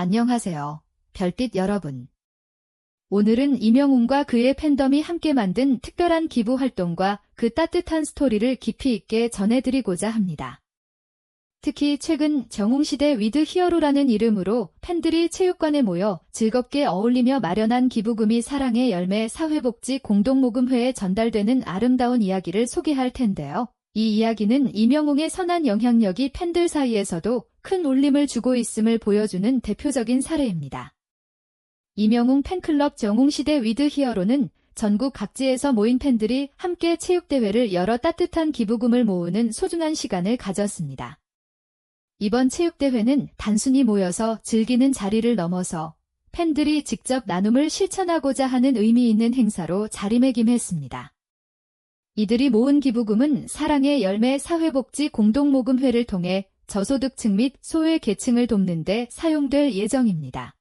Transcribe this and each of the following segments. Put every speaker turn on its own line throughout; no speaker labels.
안녕하세요. 별빛 여러분. 오늘은 이명웅과 그의 팬덤이 함께 만든 특별한 기부 활동과 그 따뜻한 스토리를 깊이 있게 전해드리고자 합니다. 특히 최근 정웅시대 위드 히어로라는 이름으로 팬들이 체육관에 모여 즐겁게 어울리며 마련한 기부금이 사랑의 열매 사회복지 공동모금회에 전달되는 아름다운 이야기를 소개할 텐데요. 이 이야기는 이명웅의 선한 영향력이 팬들 사이에서도 큰 울림을 주고 있음을 보여주는 대표적인 사례입니다. 이명웅 팬클럽 정웅시대 위드 히어로는 전국 각지에서 모인 팬들이 함께 체육대회를 열어 따뜻한 기부금을 모으는 소중한 시간을 가졌습니다. 이번 체육대회는 단순히 모여서 즐기는 자리를 넘어서 팬들이 직접 나눔을 실천하고자 하는 의미 있는 행사로 자리매김했습니다. 이들이 모은 기부금은 사랑의 열매 사회복지 공동모금회를 통해 저소득층 및 소외 계층을 돕는 데 사용될 예정입니다.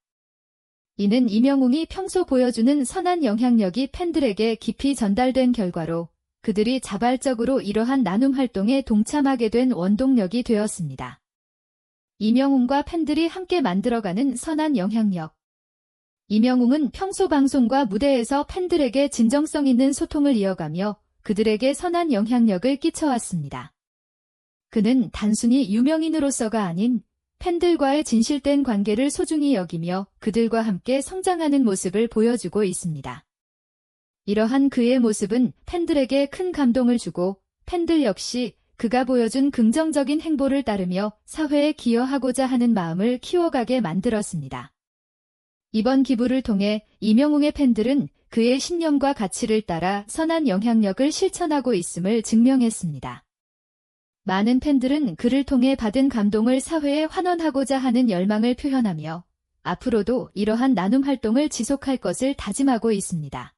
이는 이명웅이 평소 보여주는 선한 영향력이 팬들에게 깊이 전달된 결과로 그들이 자발적으로 이러한 나눔 활동에 동참하게 된 원동력이 되었습니다. 이명웅과 팬들이 함께 만들어가는 선한 영향력. 이명웅은 평소 방송과 무대에서 팬들에게 진정성 있는 소통을 이어가며 그들에게 선한 영향력을 끼쳐왔습니다. 그는 단순히 유명인으로서가 아닌 팬들과의 진실된 관계를 소중히 여기며 그들과 함께 성장하는 모습을 보여주고 있습니다. 이러한 그의 모습은 팬들에게 큰 감동을 주고 팬들 역시 그가 보여준 긍정적인 행보를 따르며 사회에 기여하고자 하는 마음을 키워가게 만들었습니다. 이번 기부를 통해 이명웅의 팬들은 그의 신념과 가치를 따라 선한 영향력을 실천하고 있음을 증명했습니다. 많은 팬들은 그를 통해 받은 감동을 사회에 환원하고자 하는 열망을 표현하며 앞으로도 이러한 나눔 활동을 지속할 것을 다짐하고 있습니다.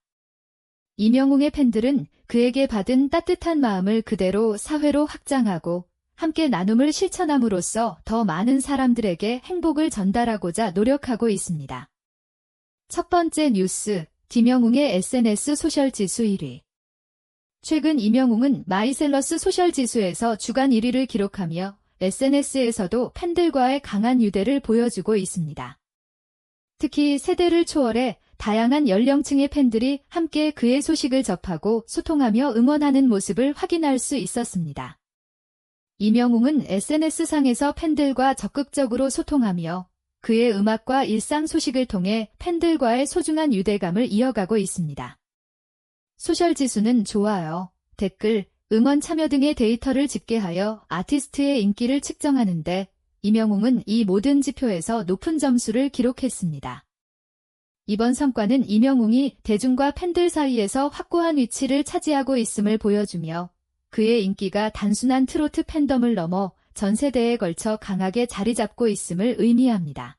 이명웅의 팬들은 그에게 받은 따뜻한 마음을 그대로 사회로 확장하고 함께 나눔을 실천함으로써 더 많은 사람들에게 행복을 전달하고자 노력하고 있습니다. 첫 번째 뉴스, 김영웅의 SNS 소셜 지수 1위. 최근 이명웅은 마이셀러스 소셜 지수에서 주간 1위를 기록하며 SNS에서도 팬들과의 강한 유대를 보여주고 있습니다. 특히 세대를 초월해 다양한 연령층의 팬들이 함께 그의 소식을 접하고 소통하며 응원하는 모습을 확인할 수 있었습니다. 이명웅은 SNS상에서 팬들과 적극적으로 소통하며 그의 음악과 일상 소식을 통해 팬들과의 소중한 유대감을 이어가고 있습니다. 소셜 지수는 좋아요, 댓글, 응원 참여 등의 데이터를 집계하여 아티스트의 인기를 측정하는데 이명웅은 이 모든 지표에서 높은 점수를 기록했습니다. 이번 성과는 이명웅이 대중과 팬들 사이에서 확고한 위치를 차지하고 있음을 보여주며 그의 인기가 단순한 트로트 팬덤을 넘어 전 세대에 걸쳐 강하게 자리 잡고 있음을 의미합니다.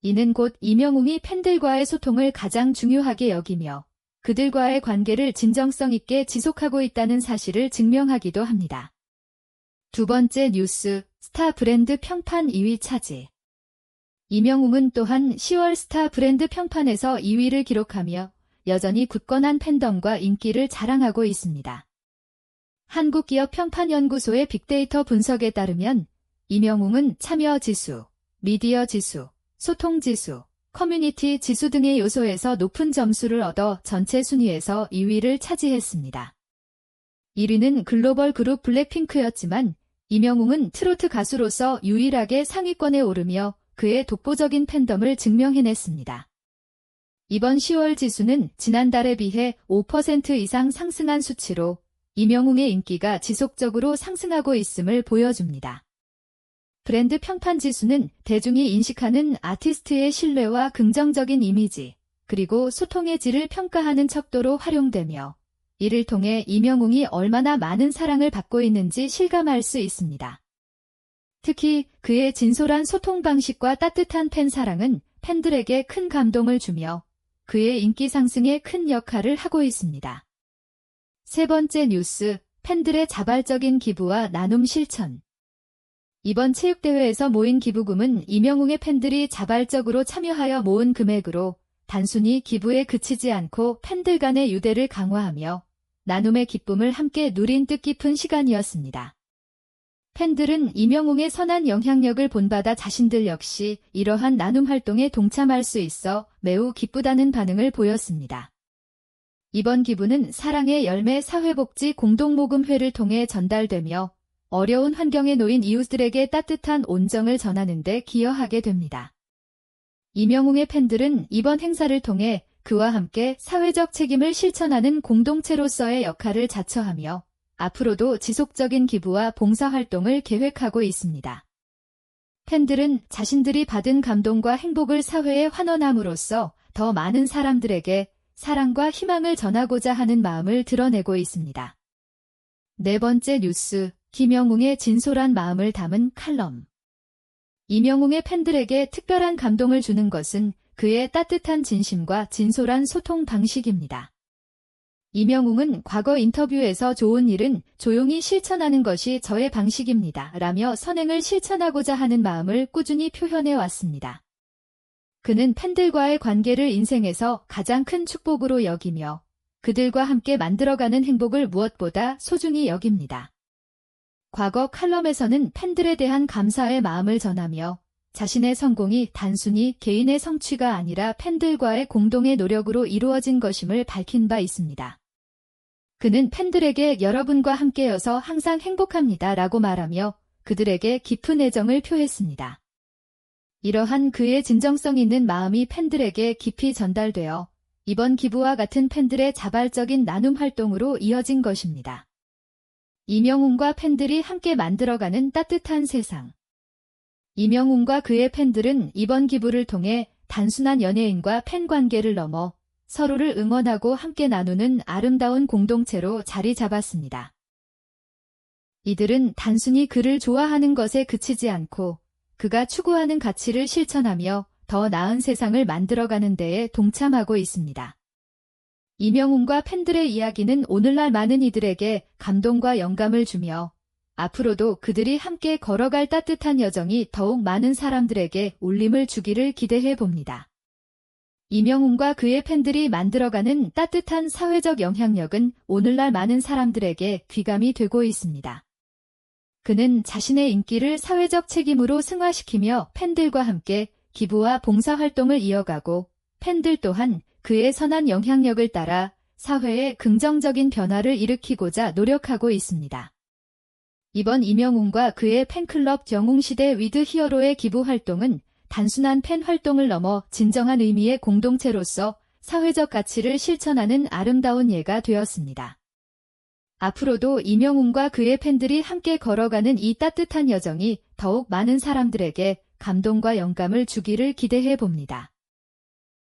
이는 곧 이명웅이 팬들과의 소통을 가장 중요하게 여기며 그들과의 관계를 진정성 있게 지속하고 있다는 사실을 증명하기도 합니다. 두 번째 뉴스, 스타 브랜드 평판 2위 차지. 이명웅은 또한 10월 스타 브랜드 평판에서 2위를 기록하며 여전히 굳건한 팬덤과 인기를 자랑하고 있습니다. 한국기업평판연구소의 빅데이터 분석에 따르면 이명웅은 참여 지수, 미디어 지수, 소통 지수, 커뮤니티 지수 등의 요소에서 높은 점수를 얻어 전체 순위에서 2위를 차지했습니다. 1위는 글로벌 그룹 블랙핑크였지만 이명웅은 트로트 가수로서 유일하게 상위권에 오르며 그의 독보적인 팬덤을 증명해냈습니다. 이번 10월 지수는 지난달에 비해 5% 이상 상승한 수치로 이명웅의 인기가 지속적으로 상승하고 있음을 보여줍니다. 브랜드 평판 지수는 대중이 인식하는 아티스트의 신뢰와 긍정적인 이미지, 그리고 소통의 질을 평가하는 척도로 활용되며 이를 통해 이명웅이 얼마나 많은 사랑을 받고 있는지 실감할 수 있습니다. 특히 그의 진솔한 소통 방식과 따뜻한 팬 사랑은 팬들에게 큰 감동을 주며 그의 인기 상승에 큰 역할을 하고 있습니다. 세 번째 뉴스, 팬들의 자발적인 기부와 나눔 실천. 이번 체육대회에서 모인 기부금은 이명웅의 팬들이 자발적으로 참여하여 모은 금액으로 단순히 기부에 그치지 않고 팬들 간의 유대를 강화하며 나눔의 기쁨을 함께 누린 뜻깊은 시간이었습니다. 팬들은 이명웅의 선한 영향력을 본받아 자신들 역시 이러한 나눔 활동에 동참할 수 있어 매우 기쁘다는 반응을 보였습니다. 이번 기부는 사랑의 열매 사회복지 공동모금회를 통해 전달되며 어려운 환경에 놓인 이웃들에게 따뜻한 온정을 전하는 데 기여하게 됩니다. 이명웅의 팬들은 이번 행사를 통해 그와 함께 사회적 책임을 실천하는 공동체로서의 역할을 자처하며 앞으로도 지속적인 기부와 봉사활동을 계획하고 있습니다. 팬들은 자신들이 받은 감동과 행복을 사회에 환원함으로써 더 많은 사람들에게 사랑과 희망을 전하고자 하는 마음을 드러내고 있습니다. 네 번째 뉴스, 김영웅의 진솔한 마음을 담은 칼럼. 이명웅의 팬들에게 특별한 감동을 주는 것은 그의 따뜻한 진심과 진솔한 소통 방식입니다. 이명웅은 과거 인터뷰에서 좋은 일은 조용히 실천하는 것이 저의 방식입니다. 라며 선행을 실천하고자 하는 마음을 꾸준히 표현해 왔습니다. 그는 팬들과의 관계를 인생에서 가장 큰 축복으로 여기며 그들과 함께 만들어가는 행복을 무엇보다 소중히 여깁니다. 과거 칼럼에서는 팬들에 대한 감사의 마음을 전하며 자신의 성공이 단순히 개인의 성취가 아니라 팬들과의 공동의 노력으로 이루어진 것임을 밝힌 바 있습니다. 그는 팬들에게 여러분과 함께여서 항상 행복합니다 라고 말하며 그들에게 깊은 애정을 표했습니다. 이러한 그의 진정성 있는 마음이 팬들에게 깊이 전달되어 이번 기부와 같은 팬들의 자발적인 나눔 활동으로 이어진 것입니다. 이명웅과 팬들이 함께 만들어가는 따뜻한 세상. 이명웅과 그의 팬들은 이번 기부를 통해 단순한 연예인과 팬 관계를 넘어 서로를 응원하고 함께 나누는 아름다운 공동체로 자리 잡았습니다. 이들은 단순히 그를 좋아하는 것에 그치지 않고 그가 추구하는 가치를 실천하며 더 나은 세상을 만들어가는 데에 동참하고 있습니다. 이명웅과 팬들의 이야기는 오늘날 많은 이들에게 감동과 영감을 주며 앞으로도 그들이 함께 걸어갈 따뜻한 여정이 더욱 많은 사람들에게 울림을 주기를 기대해 봅니다. 이명웅과 그의 팬들이 만들어가는 따뜻한 사회적 영향력은 오늘날 많은 사람들에게 귀감이 되고 있습니다. 그는 자신의 인기를 사회적 책임으로 승화시키며 팬들과 함께 기부와 봉사활동을 이어가고 팬들 또한 그의 선한 영향력을 따라 사회에 긍정적인 변화를 일으키고자 노력하고 있습니다. 이번 이명웅과 그의 팬클럽 영웅시대 위드 히어로의 기부 활동은 단순한 팬 활동을 넘어 진정한 의미의 공동체로서 사회적 가치를 실천하는 아름다운 예가 되었습니다. 앞으로도 이명웅과 그의 팬들이 함께 걸어가는 이 따뜻한 여정이 더욱 많은 사람들에게 감동과 영감을 주기를 기대해 봅니다.